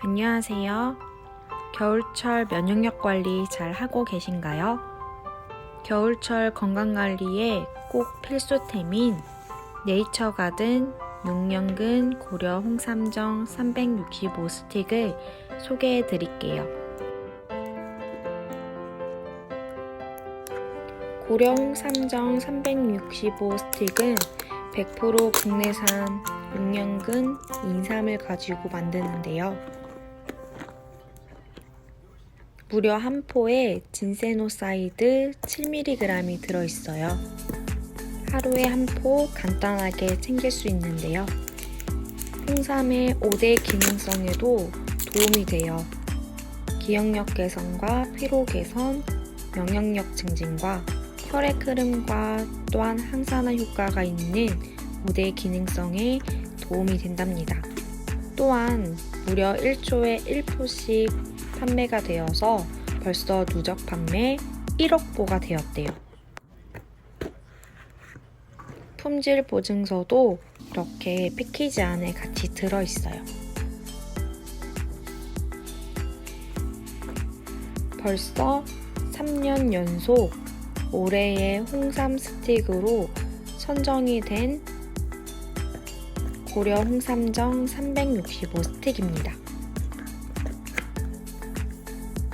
안녕하세요. 겨울철 면역력 관리 잘 하고 계신가요? 겨울철 건강 관리에 꼭 필수템인 네이처 가든 6년근 고려 홍삼정 365 스틱을 소개해 드릴게요. 고려 홍삼정 365 스틱은 100% 국내산 6년근 인삼을 가지고 만드는데요. 무려 한 포에 진세노사이드 7mg이 들어있어요. 하루에 한 포 간단하게 챙길 수 있는데요. 홍삼의 5대 기능성에도 도움이 돼요. 기억력 개선과 피로 개선, 면역력 증진과 혈액 흐름과 또한 항산화 효과가 있는 5대 기능성에 도움이 된답니다. 또한 무려 1초에 1포씩 판매가 되어서 벌써 누적 판매 1억 보가 되었대요. 품질 보증서도 이렇게 패키지 안에 같이 들어있어요. 벌써 3년 연속 올해의 홍삼 스틱으로 선정이 된 고려 홍삼정 365 스틱입니다.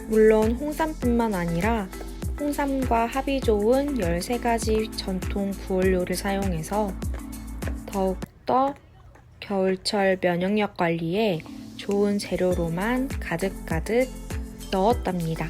물론 홍삼뿐만 아니라 홍삼과 합이 좋은 13가지 전통 구원료를 사용해서 더욱더 겨울철 면역력 관리에 좋은 재료로만 가득가득 넣었답니다.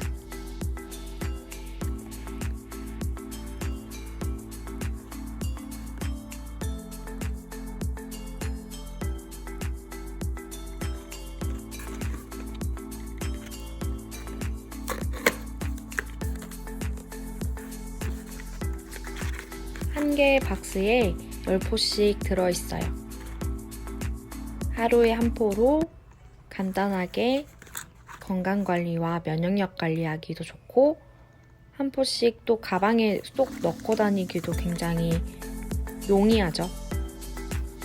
한 개의 박스에 10포씩 들어있어요. 하루에 한 포로 간단하게 건강관리와 면역력 관리하기도 좋고, 한 포씩 또 가방에 쏙 넣고 다니기도 굉장히 용이하죠.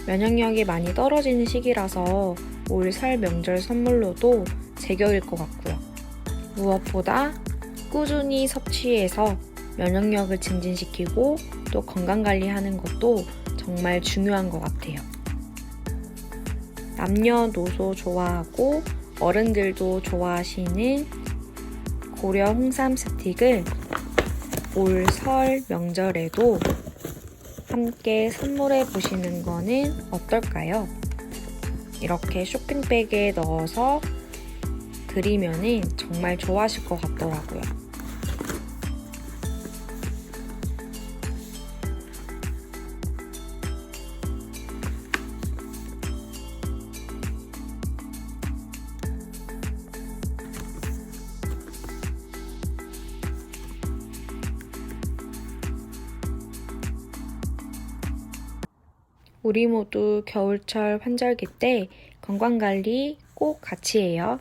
면역력이 많이 떨어지는 시기라서 올 설 명절 선물로도 제격일 것 같고요. 무엇보다 꾸준히 섭취해서 면역력을 증진시키고 또 건강 관리하는 것도 정말 중요한 것 같아요. 남녀노소 좋아하고 어른들도 좋아하시는 고려 홍삼 스틱을 올 설 명절에도 함께 선물해 보시는 거는 어떨까요? 이렇게 쇼핑백에 넣어서 드리면은 정말 좋아하실 것 같더라고요. 우리 모두 겨울철 환절기 때 건강관리 꼭 같이 해요.